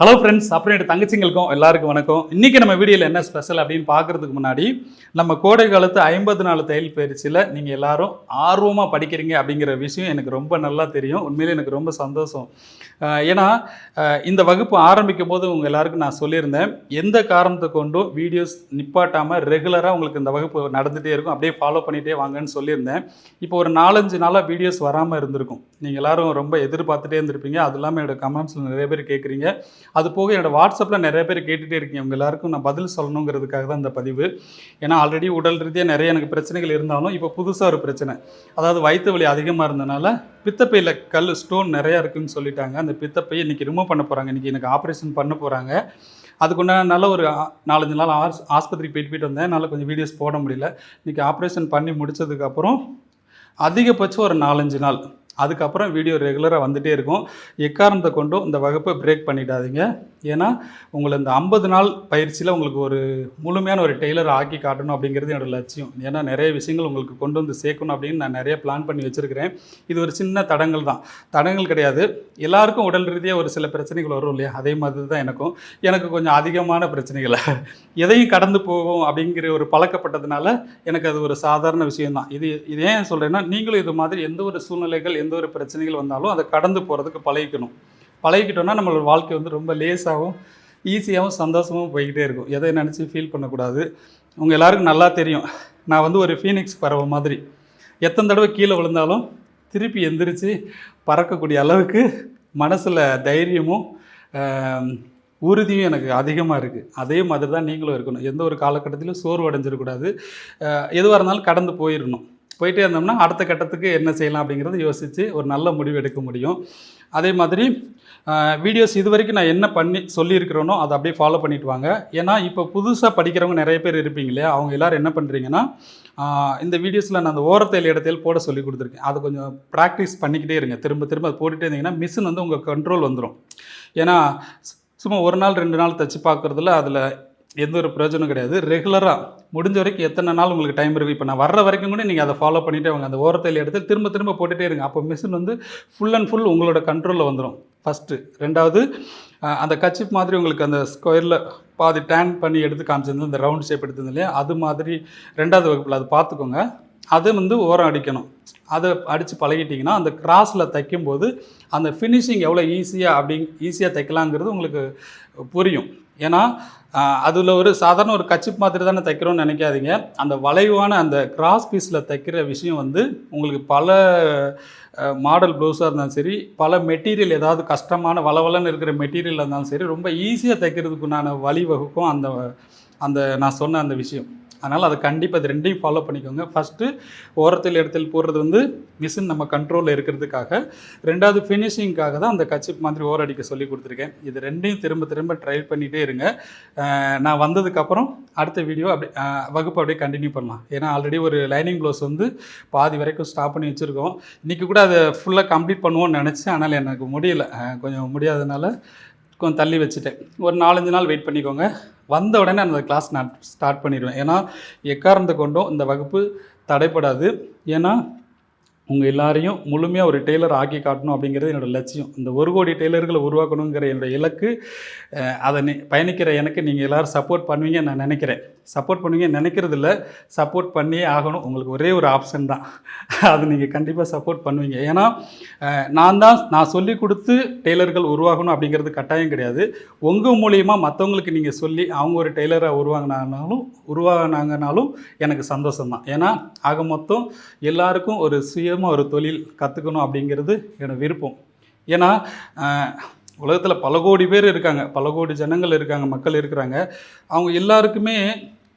Hello friends அப்புறம் என் தங்கச்சிங்களுக்கும் எல்லாருக்கும் வணக்கம். இன்றைக்கி நம்ம வீடியோவில் என்ன ஸ்பெஷல் அப்படின்னு பார்க்குறதுக்கு முன்னாடி நம்ம கோடை காலத்து ஐம்பது நாலு தையல் பயிற்சியில் நீங்கள் எல்லாரும் ஆர்வமாக படிக்கிறீங்க அப்படிங்கிற விஷயம் எனக்கு ரொம்ப நல்லா தெரியும். உண்மையிலே எனக்கு ரொம்ப சந்தோஷம். ஏன்னா இந்த வகுப்பு ஆரம்பிக்கும் போது உங்கள் எல்லாருக்கும் நான் சொல்லியிருந்தேன். எந்த காரணத்தை கொண்டும் வீடியோஸ் நிப்பாட்டாமல் ரெகுலராக உங்களுக்கு இந்த வகுப்பு நடந்துகிட்டே இருக்கும். அப்படியே ஃபாலோ பண்ணிகிட்டே வாங்கன்னு சொல்லியிருந்தேன். இப்போ ஒரு நாலஞ்சு நாளாக வீடியோஸ் வராமல் இருந்திருக்கும். நீங்கள் எல்லோரும் ரொம்ப எதிர்பார்த்துட்டே இருந்திருப்பீங்க. அது இல்லாமல் என்னோட கமெண்ட்ஸில் நிறைய பேர் கேட்குறீங்க அது போக என்னோடய வாட்ஸ்அப்பில் நிறைய பேர் கேட்டுகிட்டே இருக்கீங்க. இவங்க எல்லாருக்கும் நான் பதில் சொல்லணுங்கிறதுக்காக தான் இந்த பதிவு. ஏன்னா ஆல்ரெடி உடல் ரீதியாக நிறைய எனக்கு பிரச்சனைகள் இருந்தாலும் இப்போ புதுசாக ஒரு பிரச்சனை. அதாவது வயிற்று வலி அதிகமாக இருந்தனால பித்தப்பையில் கல் ஸ்டோன் நிறையா இருக்குன்னு சொல்லிட்டாங்க. அந்த பித்தப்பையை இன்றைக்கி ரிமூவ் பண்ண போகிறாங்க இன்றைக்கி எனக்கு ஆப்ரேஷன் பண்ண போகிறாங்க அதுக்குண்டான நல்ல ஒரு நாலஞ்சு நாள் ஆஸ் ஆஸ்பத்திரிக்கு போயிட்டு போயிட்டு வந்தேன். என்னால் கொஞ்சம் வீடியோஸ் போட முடியல. இன்றைக்கி ஆப்ரேஷன் பண்ணி முடித்ததுக்கப்புறம் அதிகபட்சம் ஒரு நாலஞ்சு நாள். அதுக்கப்புறம் வீடியோ ரெகுலராக வந்துகிட்டே இருக்கும். எக்காரணத்தை கொண்டும் இந்த வகுப்பை பிரேக் பண்ணிடாதீங்க. ஏன்னா உங்களை இந்த ஐம்பது நாள் பயிற்சியில் உங்களுக்கு ஒரு முழுமையான ஒரு டெய்லர் ஆக்கி காட்டணும் அப்படிங்கிறது என்னோடய லட்சியம். ஏன்னா நிறைய விஷயங்கள் உங்களுக்கு கொண்டு வந்து சேர்க்கணும் அப்படின்னு நான் நிறைய பிளான் பண்ணி வச்சுருக்கிறேன். இது ஒரு சின்ன தடங்கள் தான். தடங்கள் கிடையாது. எல்லாருக்கும் உடல் ரீதியாக ஒரு சில பிரச்சனைகள் வரும் இல்லையா? அதே மாதிரி தான் எனக்கும். எனக்கு கொஞ்சம் அதிகமான பிரச்சனைகள். எதையும் கடந்து போகும் அப்படிங்கிற ஒரு பழக்கப்பட்டதுனால எனக்கு அது ஒரு சாதாரண விஷயம்தான். இது இது ஏன் சொல்கிறேன்னா நீங்களும் இது மாதிரி எந்த ஒரு சூழ்நிலைகள் எந்த ஒரு பிரச்சனைகள் வந்தாலும் அதை கடந்து போகிறதுக்கு பழகிக்கணும். பழகிக்கிட்டோன்னா நம்மளோட வாழ்க்கை வந்து ரொம்ப லேசாகவும் ஈஸியாகவும் சந்தோஷமாகவும் போய்கிட்டே இருக்கும். எதை நினச்சி ஃபீல் பண்ணக்கூடாது. உங்கள் எல்லாருக்கும் நல்லா தெரியும். நான் வந்து ஒரு ஃபீனிக்ஸ் பறவை மாதிரி. எத்தனை தடவை கீழே விழுந்தாலும் திருப்பி எந்திரிச்சு பறக்கக்கூடிய அளவுக்கு மனசில் தைரியமும் உறுதியும் எனக்கு அதிகமாக இருக்குது அதே மாதிரி தான் நீங்களும் இருக்கணும். எந்த ஒரு காலகட்டத்திலும் சோர்வு அடைஞ்சிடக்கூடாது எதுவாக இருந்தாலும் கடந்து போயிடணும். போயிட்டே இருந்தோம்னா அடுத்த கட்டத்துக்கு என்ன செய்யலாம் அப்படிங்கிறத யோசித்து ஒரு நல்ல முடிவு எடுக்க முடியும். அதே மாதிரி வீடியோஸ் இது வரைக்கும் நான் என்ன பண்ணி சொல்லியிருக்கிறேனோ அதை அப்படியே ஃபாலோ பண்ணிட்டு வாங்க. ஏன்னா இப்போ புதுசாக படிக்கிறவங்க நிறைய பேர் இருப்பீங்க இல்லையா? அவங்க எல்லோரும் என்ன பண்ணுறீங்கன்னா இந்த வீடியோஸில் நான் அந்த ஓரத்தையில் இடத்தையில் போட சொல்லி கொடுத்துருக்கேன். அதை கொஞ்சம் ப்ராக்டிஸ் பண்ணிக்கிட்டே இருங்க. திரும்ப திரும்ப அது போட்டுகிட்டே இருந்தீங்கன்னா மிஷின் வந்து உங்கள் கண்ட்ரோல் வந்துடும் ஏன்னா சும்மா ஒரு நாள் ரெண்டு நாள் தச்சு பார்க்குறதுல அதில் எந்த ஒரு பிரயோஜனம் கிடையாது. ரெகுலராக முடிஞ்ச வரைக்கும் எத்தனை நாள் உங்களுக்கு டைம் இருக்குது இப்போ நான் வர்ற வரைக்கும் கூட நீங்கள் அதை ஃபாலோ பண்ணிட்டே வாங்க. அந்த ஓரத்தையில் எடுத்து திரும்ப திரும்ப போட்டுகிட்டே இருங்க. அப்போ மிஷின் வந்து ஃபுல் அண்ட் ஃபுல் உங்களோட கண்ட்ரோலில் வந்துடும் ஃபஸ்ட்டு ரெண்டாவது அந்த கச்சிப் மாதிரி உங்களுக்கு அந்த ஸ்கொயரில் பாதி டேன் பண்ணி எடுத்து காமிச்சிருந்தது இந்த ரவுண்ட் ஷேப் எடுத்தது இல்லையா? அது மாதிரி ரெண்டாவது வகுப்பில் அது பார்த்துக்கோங்க. அது வந்து ஓரம் அடிக்கணும். அதை அடித்து பழகிட்டிங்கன்னா அந்த கிராஸில் தைக்கும்போது அந்த ஃபினிஷிங் எவ்வளோ ஈஸியாக அப்படி ஈஸியாக தைக்கலாங்கிறது உங்களுக்கு புரியும். ஏன்னா அதில் ஒரு சாதாரண ஒரு கச்சிப் மாதிரி தானே தைக்கிறோம்னு நினைக்காதீங்க. அந்த வளைவான அந்த கிராஸ் பீஸில் தைக்கிற விஷயம் வந்து உங்களுக்கு பல மாடல் ப்ளவுஸாக இருந்தாலும் சரி பல மெட்டீரியல் ஏதாவது கஷ்டமான வளவலன்னு இருக்கிற மெட்டீரியல் இருந்தாலும் சரி ரொம்ப ஈஸியாக தைக்கிறதுக்குண்டான வழிவகுக்கும் அந்த அந்த நான் சொன்ன அந்த விஷயம். அதனால் அதை கண்டிப்பாக இது ரெண்டையும் ஃபாலோ பண்ணிக்கோங்க. ஃபஸ்ட்டு ஓரத்தில் இடத்தில் போடுறது வந்து மிஷின் நம்ம கண்ட்ரோலில் இருக்கிறதுக்காக. ரெண்டாவது ஃபினிஷிங்காக தான் அந்த கச்சிப் மாதிரி ஓரடிக்க சொல்லி கொடுத்துருக்கேன். இது ரெண்டையும் திரும்ப திரும்ப ட்ரை பண்ணிகிட்டே இருங்க. நான் வந்ததுக்கப்புறம் அடுத்த வீடியோ அப்படி வகுப்பு அப்படியே கண்டினியூ பண்ணலாம். ஏன்னா ஆல்ரெடி ஒரு லைனிங் ப்ளவுஸ் வந்து பாதி வரைக்கும் ஸ்டாப் பண்ணி வச்சுருக்கோம். இன்றைக்கி கூட அதை ஃபுல்லாக கம்ப்ளீட் பண்ணுவோம்னு நினச்சேன். ஆனால் எனக்கு முடியல. கொஞ்சம் முடியாதனால கொஞ்சம் தள்ளி வச்சுட்டேன். ஒரு நாலஞ்சு நாள் வெயிட் பண்ணிக்கோங்க. வந்த உடனே அந்த கிளாஸ் நான் ஸ்டார்ட் பண்ணிடுவேன். ஏன்னா எக்காரணத்தை கொண்டும் இந்த வகுப்பு தடைப்படாது. ஏன்னா உங்கள் எல்லாரையும் முழுமையாக ஒரு டெய்லர் ஆக்கி காட்டணும் அப்படிங்கிறது என்னோடய லட்சியம். இந்த ஒரு கோடி டெய்லர்களை உருவாக்கணுங்கிற என்னோடய இலக்கு அதை பயணிக்கிற எனக்கு நீங்கள் எல்லோரும் சப்போர்ட் பண்ணுவீங்க நான் நினைக்கிறேன். சப்போர்ட் பண்ணுவீங்கன்னு நினைக்கிறதில்ல சப்போர்ட் பண்ணியே ஆகணும். உங்களுக்கு ஒரே ஒரு ஆப்ஷன் தான். அது நீங்கள் கண்டிப்பாக சப்போர்ட் பண்ணுவீங்க. ஏன்னா நான் தான் நான் சொல்லி கொடுத்து டெய்லர்கள் உருவாகணும் அப்படிங்கிறது கட்டாயம் கிடையாது. உங்கள் மூலியமாக மற்றவங்களுக்கு நீங்கள் சொல்லி அவங்க ஒரு டெய்லராக உருவாங்கினாலும் உருவாகினாங்கனாலும் எனக்கு சந்தோஷம் தான் ஏன்னா ஆக மொத்தம் எல்லாருக்கும் ஒரு சுய மூலயமா ஒரு தொழில் கற்றுக்கணும் அப்படிங்கிறது என்னோட விருப்பம். ஏன்னா உலகத்தில் பல கோடி பேர் இருக்காங்க. பல கோடி ஜனங்கள் இருக்காங்க மக்கள் இருக்கிறாங்க. அவங்க எல்லாருக்குமே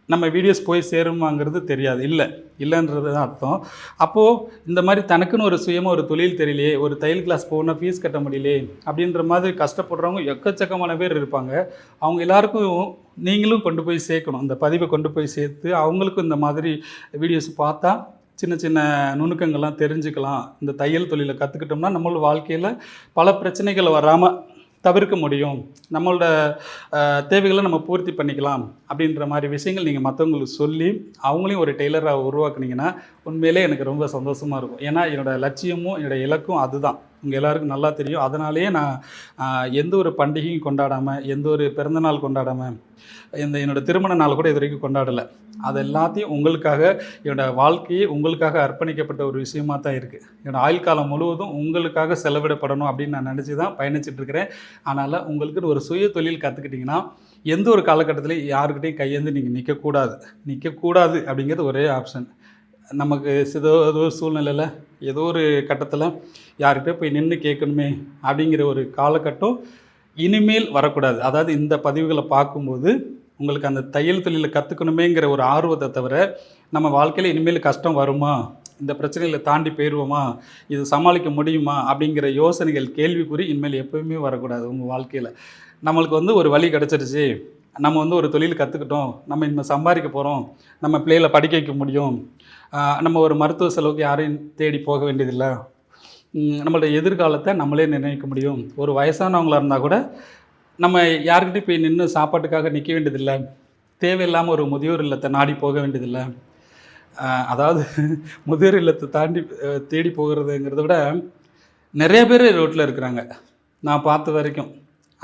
நம்ம வீடியோஸ் போய் சேருமாங்கிறது தெரியாது. இல்லை. இல்லைன்றது தான் அர்த்தம். அப்போது இந்த மாதிரி தனக்குன்னு ஒரு சுயமாக ஒரு தொழில் தெரியலையே ஒரு தையல் கிளாஸ் போகணும் ஃபீஸ் கட்ட முடியலையே அப்படின்ற மாதிரி கஷ்டப்படுறவங்க எக்கச்சக்கமான பேர் இருப்பாங்க. அவங்க எல்லாருக்கும் நீங்களும் கொண்டு போய் சேர்க்கணும். இந்த பதிவை கொண்டு போய் சேர்த்து அவங்களுக்கும் இந்த மாதிரி வீடியோஸ் பார்த்தா சின்ன சின்ன நுணுக்கங்கள்லாம் தெரிஞ்சுக்கலாம். இந்த தையல் தொழிலை கற்றுக்கிட்டோம்னா நம்மளோட வாழ்க்கையில் பல பிரச்சனைகள் வராமல் தவிர்க்க முடியும். நம்மளோட தேவைகளை நம்ம பூர்த்தி பண்ணிக்கலாம் அப்படின்ற மாதிரி விஷயங்கள் நீங்கள் மற்றவங்களுக்கு சொல்லி அவங்களையும் ஒரு டெய்லராக உருவாக்குனீங்கன்னா உண்மையிலே எனக்கு ரொம்ப சந்தோஷமாக இருக்கும். ஏன்னா என்னோடய லட்சியமும் என்னோட இலக்கும் அதுதான். உங்கள் எல்லாருக்கும் நல்லா தெரியும். அதனாலேயே நான் எந்த ஒரு பண்டிகையும் கொண்டாடாமல் எந்த ஒரு பிறந்தநாள் கொண்டாடாமல் இந்த என்னோடய திருமண நாள் கூட இது வரைக்கும் கொண்டாடலை. அது எல்லாத்தையும் உங்களுக்காக என்னோடய வாழ்க்கையே உங்களுக்காக அர்ப்பணிக்கப்பட்ட ஒரு விஷயமாக தான் இருக்குது என்னோட ஆயுள் காலம் முழுவதும் உங்களுக்காக செலவிடப்படணும் அப்படின்னு நான் நினச்சி தான் பயணிச்சிட்ருக்கிறேன் அதனால் உங்களுக்குன்னு ஒரு சுய தொழில் கற்றுக்கிட்டிங்கன்னா எந்த ஒரு காலகட்டத்திலையும் யாருக்கிட்டையும் கையேந்து நீங்கள் நிற்கக்கூடாது நிற்கக்கூடாது அப்படிங்கிறது ஒரே ஆப்ஷன் நமக்கு ஏதோ ஏதோ சூழ்நிலையில் ஏதோ ஒரு கட்டத்தில் யார்கிட்ட போய் நின்று கேட்கணுமே அப்படிங்கிற ஒரு காலகட்டம் இனிமேல் வரக்கூடாது. அதாவது இந்த பதிவுகளை பார்க்கும்போது உங்களுக்கு அந்த தையல் தொழிலை கற்றுக்கணுமேங்கிற ஒரு ஆர்வத்தை தவிர நம்ம வாழ்க்கையில் இனிமேல் கஷ்டம் வருமா? இந்த பிரச்சனைகளை தாண்டி போயிடுவோமா இது சமாளிக்க முடியுமா? அப்படிங்கிற யோசனைகள் கேள்விக்குறி இனிமேல் எப்பவுமே வரக்கூடாது உங்கள் வாழ்க்கையில். நம்மளுக்கு வந்து ஒரு வழி கிடச்சிருச்சு. நம்ம வந்து ஒரு தொழில் கற்றுக்கிட்டோம் நம்ம இனிமேல் சம்பாதிக்க போகிறோம் நம்ம பிள்ளைகளை படிக்க வைக்க முடியும். நம்ம ஒரு மருத்துவ செலவுக்கு யாரையும் தேடி போக வேண்டியதில்லை. நம்மளோட எதிர்காலத்தை நம்மளே நிர்ணயிக்க முடியும். ஒரு வயசானவங்களாக இருந்தால் கூட நம்ம யாருக்கிட்டையும் போய் நின்று சாப்பாட்டுக்காக நிற்க வேண்டியதில்லை. தேவையில்லாமல் ஒரு முதியோர் இல்லத்தை நாடி போக வேண்டியதில்லை. அதாவது முதியோர் இல்லத்தை தாண்டி தேடி போகிறதுங்கிறத விட நிறைய பேர் ரோட்டில் இருக்கிறாங்க. நான் பார்த்த வரைக்கும்.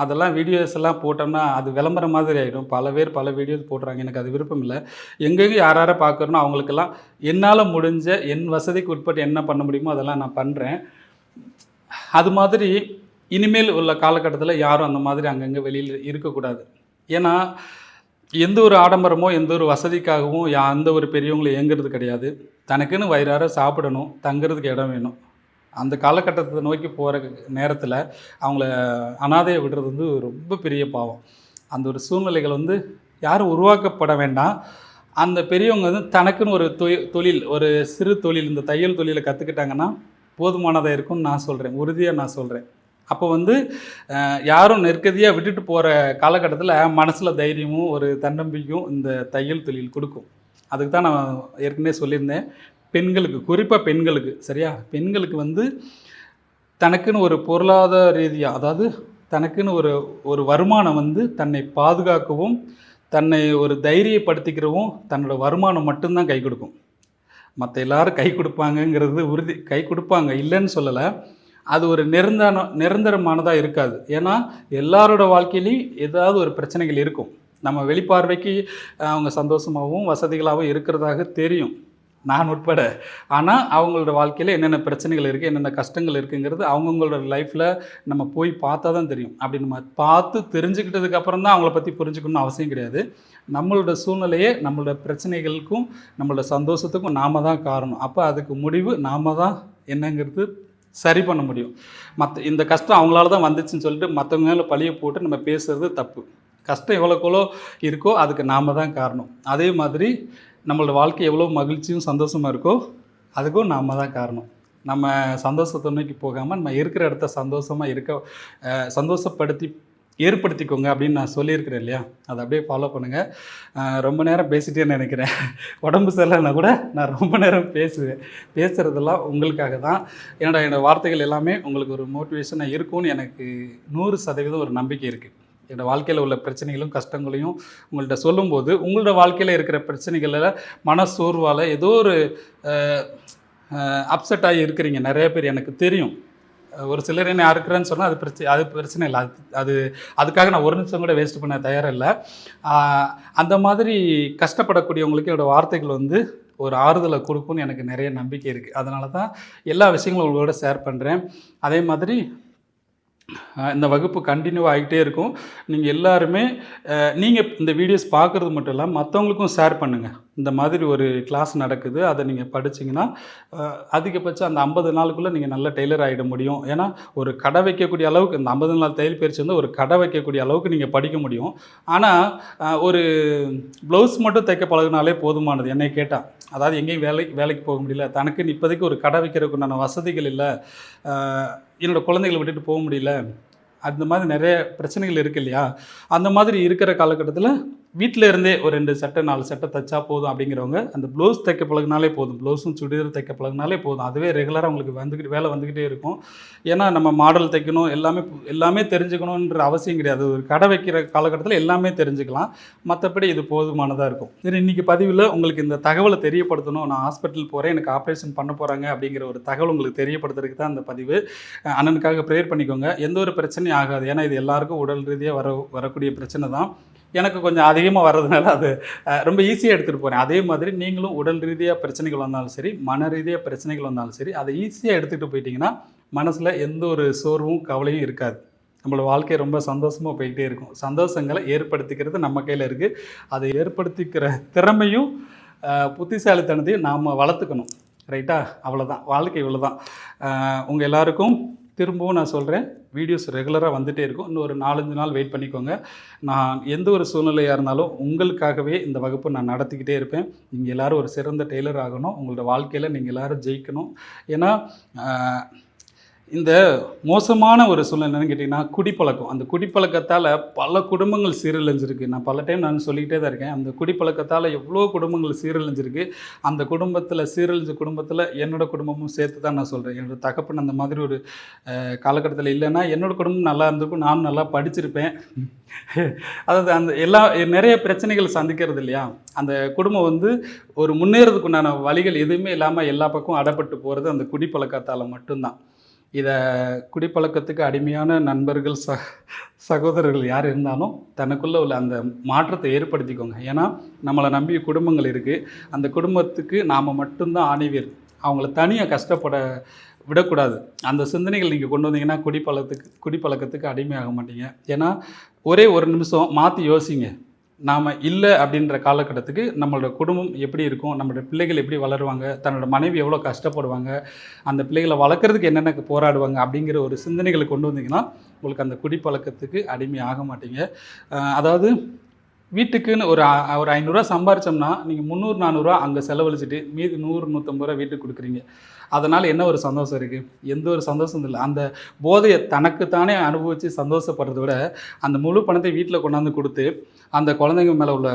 அதெல்லாம் வீடியோஸ் எல்லாம் போட்டோம்னா அது விளம்பரம் மாதிரி ஆகிடும் பல பேர் பல வீடியோஸ் போடுறாங்க. எனக்கு அது விருப்பம் இல்லை. எங்கெங்கே யார் யாரை பார்க்குறனோ அவங்களுக்கெல்லாம் என்னால் முடிஞ்ச என் வசதிக்கு உட்பட்டு என்ன பண்ண முடியுமோ அதெல்லாம் நான் பண்ணுறேன் அது மாதிரி இனிமேல் உள்ள காலகட்டத்தில் யாரும் அந்த மாதிரி அங்கங்கே வெளியில் இருக்கக்கூடாது. ஏன்னா எந்த ஒரு ஆடம்பரமோ எந்த ஒரு வசதிக்காகவும் யா எந்த ஒரு பெரியவங்களும் இயங்குறது கிடையாது. தனக்குன்னு வயிறார சாப்பிடணும் தங்குறதுக்கு இடம் வேணும். அந்த காலகட்டத்தை நோக்கி போகிற நேரத்தில் அவங்கள அனாதையை விடுறது வந்து ரொம்ப பெரிய பாவம். அந்த ஒரு சூழ்நிலைகள் வந்து யாரும் உருவாக்கப்பட வேண்டாம். அந்த பெரியவங்க வந்து தனக்குன்னு ஒரு தொழில் தொழில் ஒரு சிறு தொழில் இந்த தையல் தொழிலை கற்றுக்கிட்டாங்கன்னா போதுமானதாக இருக்கும்னு நான் சொல்கிறேன் உறுதியாக நான் சொல்கிறேன் அப்போ வந்து யாரும் நெருக்கதியாக விட்டுட்டு போகிற காலகட்டத்தில் மனசில் தைரியமும் ஒரு தன்னம்பிக்கையும் இந்த தையல் தொழில் கொடுக்கும். அதுக்கு தான் நான் ஏற்கனவே சொல்லியிருந்தேன். பெண்களுக்கு குறிப்பாக பெண்களுக்கு சரியா? பெண்களுக்கு வந்து தனக்குன்னு ஒரு பொருளாதார ரீதியாக அதாவது தனக்குன்னு ஒரு ஒரு வருமானம் வந்து தன்னை பாதுகாக்கவும் தன்னை ஒரு தைரியப்படுத்திக்கிறவும் தன்னோட வருமானம் மட்டும்தான் கை கொடுக்கும். மற்ற எல்லாரும் கை கொடுப்பாங்கங்கிறது உறுதி கை கொடுப்பாங்க இல்லைன்னு சொல்லலை. அது ஒரு நிரந்தர நிரந்தரமானதாக இருக்காது. ஏன்னா எல்லாரோட வாழ்க்கையிலையும் ஏதாவது ஒரு பிரச்சனைகள் இருக்கும். நம்ம வெளிப்பார்வைக்கு அவங்க சந்தோஷமாகவும் வசதிகளாகவும் இருக்கிறதாக தெரியும். நான் உட்பட. ஆனால் அவங்களோட வாழ்க்கையில் என்னென்ன பிரச்சனைகள் இருக்குது என்னென்ன கஷ்டங்கள் இருக்குங்கிறது அவங்கவுங்களோட லைஃப்பில் நம்ம போய் பார்த்தா தான் தெரியும். அப்படி நம்ம பார்த்து தெரிஞ்சுக்கிட்டதுக்கப்புறம் தான் அவங்கள பற்றி புரிஞ்சுக்கணும்னு அவசியம் கிடையாது. நம்மளோட சூழ்நிலையே நம்மளோட பிரச்சனைகளுக்கும் நம்மளோட சந்தோஷத்துக்கும் நாம தான் காரணம். அப்போ அதுக்கு முடிவு நாம தான் என்னங்கிறது சரி பண்ண முடியும். மற்ற இந்த கஷ்டம் அவங்களால தான் வந்துச்சுன்னு சொல்லிட்டு மற்றவங்க மேலே பழிய போட்டு நம்ம பேசுகிறது தப்பு. கஷ்டம் எவ்வளோக்கெவ்வளோ இருக்கோ அதுக்கு நாம தான் காரணம். அதே மாதிரி நம்மளோட வாழ்க்கை எவ்வளோ மகிழ்ச்சியும் சந்தோஷமாக இருக்கோ அதுக்கும் நாம் தான் காரணம். நம்ம சந்தோஷத்தை நோக்கி போகாமல் நம்ம இருக்கிற இடத்த சந்தோஷமாக இருக்க சந்தோஷப்படுத்தி ஏற்படுத்திக்கோங்க அப்படின்னு நான் சொல்லியிருக்கிறேன் இல்லையா? அதை அப்படியே ஃபாலோ பண்ணுங்கள் ரொம்ப நேரம் பேசிட்டேன்னு நினைக்கிறேன். உடம்பு சரியில்லைன்னா கூட நான் ரொம்ப நேரம் பேசுவேன். பேசுகிறதெல்லாம் உங்களுக்காக தான். என்னோட என்னோடய வார்த்தைகள் எல்லாமே உங்களுக்கு ஒரு மோட்டிவேஷனாக இருக்கும்னு எனக்கு நூறு சதவீதம் ஒரு நம்பிக்கை இருக்குது என்னோட வாழ்க்கையில் உள்ள பிரச்சனைகளும் கஷ்டங்களையும் உங்கள்கிட்ட சொல்லும்போது உங்களோட வாழ்க்கையில் இருக்கிற பிரச்சனைகளில் மன சோர்வால் ஏதோ ஒரு அப்செட் ஆகி இருக்கிறீங்க. நிறைய பேர் எனக்கு தெரியும். ஒரு சிலர் என்ன இருக்கிறேன்னு சொன்னால் அது பிரச்சனை அது பிரச்சனை இல்லை. அது அது அதுக்காக நான் ஒரு நிமிஷம் கூட வேஸ்ட் பண்ண தயாரில்லை. அந்த மாதிரி கஷ்டப்படக்கூடியவங்களுக்கு என்னோட வார்த்தைகள் வந்து ஒரு ஆறுதலை கொடுக்கும்னு எனக்கு நிறைய நம்பிக்கை இருக்குது அதனால தான் எல்லா விஷயங்களும் உங்களோட ஷேர் பண்ணுறேன் அதே மாதிரி இந்த வகுப்பு கண்டினியூ ஆகிட்டே இருக்கும். நீங்கள் எல்லாருமே நீங்கள் இந்த வீடியோஸ் பார்க்குறது மட்டும் இல்லாமல் மற்றவங்களுக்கும் ஷேர் பண்ணுங்கள் இந்த மாதிரி ஒரு கிளாஸ் நடக்குது. அதை நீங்கள் படிச்சிங்கன்னா அதிகபட்சம் அந்த ஐம்பது நாளுக்குள்ளே நீங்கள் நல்ல டெய்லர் ஆகிட முடியும். ஏன்னா ஒரு கடை வைக்கக்கூடிய அளவுக்கு இந்த ஐம்பது நாள் தையல் பயிற்சி வந்து ஒரு கடை வைக்கக்கூடிய அளவுக்கு நீங்கள் படிக்க முடியும். ஆனால் ஒரு ப்ளவுஸ் மட்டும் தைக்க பழகுனாலே போதுமானது என்னை கேட்டால் அதாவது எங்கேயும் வேலைக்கு வேலைக்கு போக முடியல. தனக்கு இப்போதைக்கு ஒரு கடை வைக்கிறதுக்கு உண்டான வசதிகள் இல்லை. என்னோடய என்னோட குழந்தைகளை விட்டுட்டு போக முடியல. அந்த மாதிரி நிறைய பிரச்சனைகள் இருக்குது இல்லையா? அந்த மாதிரி இருக்கிற காலகட்டத்தில் வீட்டில் இருந்தே ஒரு ரெண்டு சட்டை நாலு சட்டை தைச்சா போதும் அப்படிங்கிறவங்க அந்த ப்ளவுஸ் தைக்க பழகினாலே போதும். ப்ளவுஸும் சுடிதார் தைக்க பழகினாலே போதும். அதுவே ரெகுலராக உங்களுக்கு வந்துக்கிட்டு வேலை வந்துக்கிட்டே இருக்கும். ஏன்னா நம்ம மாடல் தைக்கணும் எல்லாமே எல்லாமே தெரிஞ்சுக்கணுன்ற அவசியம் கிடையாது. ஒரு கடை வைக்கிற காலகட்டத்தில் எல்லாமே தெரிஞ்சுக்கலாம். மற்றபடி இது போதுமானதாக இருக்கும். சரி இன்றைக்கி பதிவில் உங்களுக்கு இந்த தகவலை தெரியப்படுத்தணும். நான் ஹாஸ்பிட்டல் போகிறேன் எனக்கு ஆப்ரேஷன் பண்ண போகிறாங்க அப்படிங்கிற ஒரு தகவல் உங்களுக்கு தெரியப்படுத்துறதுக்கு தான் இந்த பதிவு. அண்ணனுக்காக ப்ரேயர் பண்ணிக்கோங்க. எந்த ஒரு பிரச்சனையும் ஆகாது. ஏன்னா இது எல்லாருக்கும் உடல் ரீதியாக வர வரக்கூடிய பிரச்சனை தான். எனக்கு கொஞ்சம் அதிகமாக வர்றதுனால அது ரொம்ப ஈஸியாக எடுத்துகிட்டு போகிறேன் அதே மாதிரி நீங்களும் உடல் ரீதியாக பிரச்சனைகள் வந்தாலும் சரி மன ரீதியாக பிரச்சனைகள் வந்தாலும் சரி அதை ஈஸியாக எடுத்துகிட்டு போயிட்டீங்கன்னா மனசில் எந்த ஒரு சோர்வும் கவலையும் இருக்காது. நம்மளோட வாழ்க்கை ரொம்ப சந்தோஷமாக போயிட்டே இருக்கும். சந்தோஷங்களை ஏற்படுத்திக்கிறது நம்ம கையில் இருக்குது அதை ஏற்படுத்திக்கிற திறமையும் புத்திசாலித்தனத்தையும் நாம் வளர்த்துக்கணும். ரைட்டா? அவ்வளோதான் வாழ்க்கை இவ்வளோ தான் உங்கள் எல்லாருக்கும் திரும்பவும் நான் சொல்கிறேன் வீடியோஸ் ரெகுலராக வந்துகிட்டே இருக்கும். இன்னும் ஒரு நாலஞ்சு நாள் வெயிட் பண்ணிக்கோங்க. நான் எந்த ஒரு சூழ்நிலையாக இருந்தாலும் உங்களுக்காகவே இந்த வகுப்பு நான் நடத்திக்கிட்டே இருப்பேன். நீங்கள் எல்லாரும் ஒரு சிறந்த டெய்லர் ஆகணும். உங்களோட வாழ்க்கையில் நீங்கள் எல்லோரும் ஜெயிக்கணும். ஏன்னா இந்த மோசமான ஒரு சூழ்நிலைன்னு கேட்டிங்கன்னா குடிப்பழக்கம். அந்த குடிப்பழக்கத்தால் பல குடும்பங்கள் சீரழிஞ்சிருக்கு. நான் பல டைம் நான் சொல்லிக்கிட்டே தான் இருக்கேன். அந்த குடிப்பழக்கத்தால் எவ்வளோ குடும்பங்கள் சீரழிஞ்சிருக்கு. அந்த குடும்பத்தில் சீரழிஞ்ச குடும்பத்தில் என்னோடய குடும்பமும் சேர்த்து தான் நான் சொல்கிறேன் என்னோட தகப்பன் அந்த மாதிரி ஒரு காலகட்டத்தில் இல்லைன்னா என்னோடய குடும்பம் நல்லா இருந்திருக்கும். நானும் நல்லா படிச்சிருப்பேன். அதாவது அந்த எல்லா நிறைய பிரச்சனைகள் சந்திக்கிறது இல்லையா? அந்த குடும்பம் வந்து ஒரு முன்னேறதுக்குண்டான வழிகள் எதுவுமே இல்லாமல் எல்லா பக்கம் அடப்பட்டு போகிறது அந்த குடிப்பழக்கத்தால் மட்டும்தான். இதை குடிப்பழக்கத்துக்கு அடிமையான நண்பர்கள் ச சகோதரர்கள் யார் இருந்தாலும் தனக்குள்ளே உள்ள அந்த மாற்றத்தை ஏற்படுத்திக்கோங்க. ஏன்னா நம்மளை நம்பிய குடும்பங்கள் இருக்குது அந்த குடும்பத்துக்கு நாம் மட்டும்தான் ஆணிவேர். அவங்கள தனியாக கஷ்டப்பட விடக்கூடாது. அந்த சிந்தனைகள் நீங்கள் கொண்டு வந்தீங்கன்னா குடிப்பழக்கத்துக்கு குடிப்பழக்கத்துக்கு அடிமையாக மாட்டீங்க ஏன்னா ஒரே ஒரு நிமிஷம் மாற்றி யோசிங்க. நாம் இல்லை அப்படின்ற காலகட்டத்துக்கு நம்மளோட குடும்பம் எப்படி இருக்கும் நம்மளோட பிள்ளைகள் எப்படி வளருவாங்க தன்னோட மனைவி எவ்வளோ கஷ்டப்படுவாங்க அந்த பிள்ளைகளை வளர்க்குறதுக்கு என்னென்ன போராடுவாங்க அப்படிங்கிற ஒரு சிந்தனைகளை கொண்டு வந்தீங்கன்னா உங்களுக்கு அந்த குடிப்பழக்கத்துக்கு அடிமை ஆக மாட்டீங்க அதாவது வீட்டுக்குன்னு ஒரு ஒரு ஐநூறுரூவா சம்பாரிச்சோம்னா நீங்கள் முந்நூறு நானூறுரூவா அங்கே செலவழிச்சிட்டு மீதி நூறு நூற்றம்பது ரூபா வீட்டுக்கு கொடுக்குறீங்க. அதனால் என்ன ஒரு சந்தோஷம் இருக்குது எந்த ஒரு சந்தோஷம் இல்லை. அந்த போதையை தனக்குத்தானே அனுபவித்து சந்தோஷப்படுறத விட அந்த முழு பணத்தை வீட்டில் கொண்டாந்து கொடுத்து அந்த குழந்தைங்க மேலே உள்ள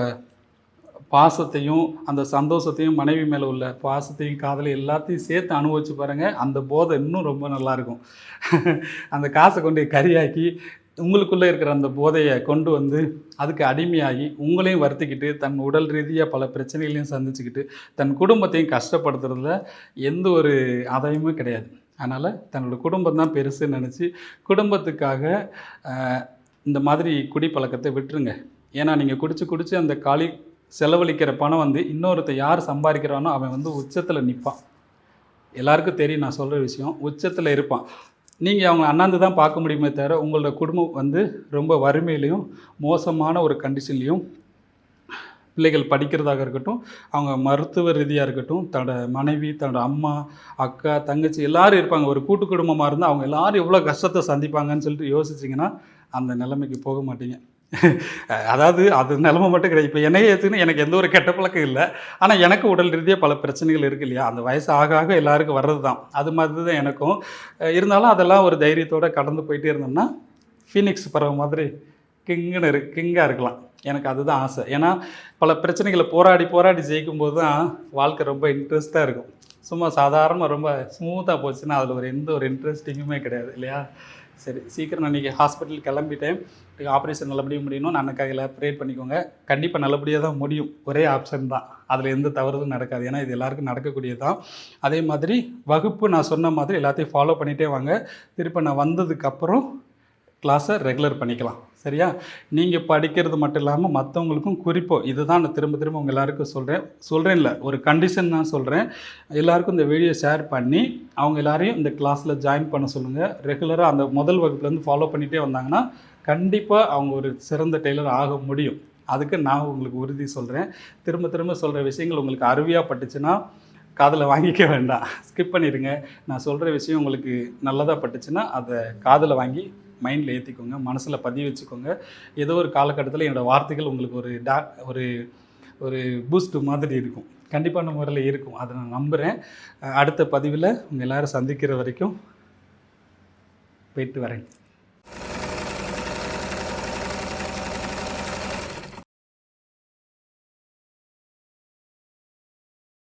பாசத்தையும் அந்த சந்தோஷத்தையும் மனைவி மேலே உள்ள பாசத்தையும் காதலையும் எல்லாத்தையும் சேர்த்து அனுபவிச்சு பாருங்கள் அந்த போதை இன்னும் ரொம்ப நல்லாயிருக்கும் அந்த காசை கொண்டு போய் கறியாக்கி உங்களுக்குள்ளே இருக்கிற அந்த போதையை கொண்டு வந்து அதுக்கு அடிமையாகி உங்களையும் வருத்திக்கிட்டு தன் உடல் ரீதியாக பல பிரச்சனைகளையும் சந்திச்சுக்கிட்டு தன் குடும்பத்தையும் கஷ்டப்படுத்துறதுல எந்த ஒரு ஆதாயமும் கிடையாது. அதனால் தன்னோட குடும்பம் தான் பெருசுன்னு நினச்சி குடும்பத்துக்காக இந்த மாதிரி குடிப்பழக்கத்தை விட்டுருங்க. ஏன்னா நீங்கள் குடிச்சு குடிச்சு அந்த காலி செலவழிக்கிற பணம் வந்து இன்னொருத்த யார் சம்பாதிக்கிறானோ அவன் வந்து உச்சத்தில் நிற்பான் எல்லாருக்கும் தெரியும் நான் சொல்கிற விஷயம். உச்சத்தில் இருப்பான். நீங்கள் அவங்க அண்ணாந்து தான் பார்க்க முடியுமே தவிர உங்களோட குடும்பம் வந்து ரொம்ப வறுமையிலையும் மோசமான ஒரு கண்டிஷன்லையும் பிள்ளைகள் படிக்கிறதாக இருக்கட்டும் அவங்க மருத்துவ ரீதியாக இருக்கட்டும் தன்னோட மனைவி தன்னோட அம்மா அக்கா தங்கச்சி எல்லோரும் இருப்பாங்க. ஒரு கூட்டு குடும்பமாக இருந்தால் அவங்க எல்லாரும் எவ்வளோ கஷ்டத்தை சந்திப்பாங்கன்னு சொல்லிட்டு யோசிச்சிங்கன்னா அந்த நிலைமைக்கு போக மாட்டீங்க. அதாவது அது நிலமை மட்டும் கிடையாது. இப்போ என்னையே ஏற்றுன்னு எனக்கு எந்த ஒரு கெட்ட பழக்கம் இல்லை. ஆனால் எனக்கு உடல் ரீதியாக பல பிரச்சனைகள் இருக்குது இல்லையா? அந்த வயசு ஆக ஆக எல்லாருக்கும் வர்றது தான் அது மாதிரி தான் எனக்கும் இருந்தாலும் அதெல்லாம் ஒரு தைரியத்தோடு கடந்து போயிட்டே இருந்தோம்னா ஃபீனிக்ஸ் பறவை மாதிரி கிங்குன்னு இரு கிங்காக இருக்கலாம். எனக்கு அதுதான் ஆசை. ஏன்னா பல பிரச்சனைகளை போராடி போராடி ஜெயிக்கும் போது தான் வாழ்க்கை ரொம்ப இன்ட்ரெஸ்ட்டாக இருக்கும். சும்மா சாதாரணமாக ரொம்ப ஸ்மூத்தாக போச்சுன்னா அதில் ஒரு எந்த ஒரு இன்ட்ரெஸ்டிங்குமே கிடையாது இல்லையா? சரி சீக்கிரம் நான் இன்றைக்கி ஹாஸ்பிட்டல் கிளம்பிட்டேன். ஆப்ரேஷன் நல்லபடியாக முடியணும். நான் எல்லாம் ப்ரேட் பண்ணிக்கோங்க. கண்டிப்பாக நல்லபடியாக தான் முடியும். ஒரே ஆப்ஷன் தான். அதில் எந்த தவறுதும் நடக்காது. ஏன்னா இது எல்லாருக்கும் நடக்கக்கூடியது தான் அதே மாதிரி வகுப்பு நான் சொன்ன மாதிரி எல்லாத்தையும் ஃபாலோ பண்ணிகிட்டே வாங்க. திருப்பி நான் வந்ததுக்கப்புறம் கிளாஸை ரெகுலர் பண்ணிக்கலாம். சரியா? நீங்கள் படிக்கிறது மட்டும் இல்லாமல் மற்றவங்களுக்கும் குறிப்போம் இதுதான் நான் திரும்ப திரும்ப உங்கள் எல்லாருக்கும் சொல்கிறேன் சொல்கிறேன் இல்லை ஒரு கண்டிஷன் தான் சொல்கிறேன் எல்லாருக்கும் இந்த வீடியோ ஷேர் பண்ணி அவங்க எல்லாரையும் இந்த கிளாஸில் ஜாயின் பண்ண சொல்லுங்கள் ரெகுலராக அந்த முதல் வகுப்புலேருந்து ஃபாலோ பண்ணிகிட்டே வந்தாங்கன்னா கண்டிப்பாக அவங்க ஒரு சிறந்த டெய்லர் ஆக முடியும். அதுக்கு நான் உங்களுக்கு உறுதி சொல்கிறேன் திரும்ப திரும்ப சொல்கிற விஷயங்கள் உங்களுக்கு அருவியாக பட்டுச்சுன்னா காதில் வாங்கிக்க வேண்டாம். ஸ்கிப் பண்ணிடுங்க நான் சொல்கிற விஷயம் உங்களுக்கு நல்லதாக பட்டுச்சுன்னா அதை காதில் வாங்கி மைண்டில் ஏற்றிக்கோங்க மனசில் பதிய வச்சுக்கோங்க. ஏதோ ஒரு காலகட்டத்தில் என்னோடய வார்த்தைகள் உங்களுக்கு ஒரு டா ஒரு ஒரு பூஸ்ட் மாதிரி இருக்கும். கண்டிப்பான முறையில் இருக்கும். அதை நான் நம்புகிறேன் அடுத்த பதிவில் உங்கள் எல்லோரும் சந்திக்கிற வரைக்கும் போயிட்டு வரேன்.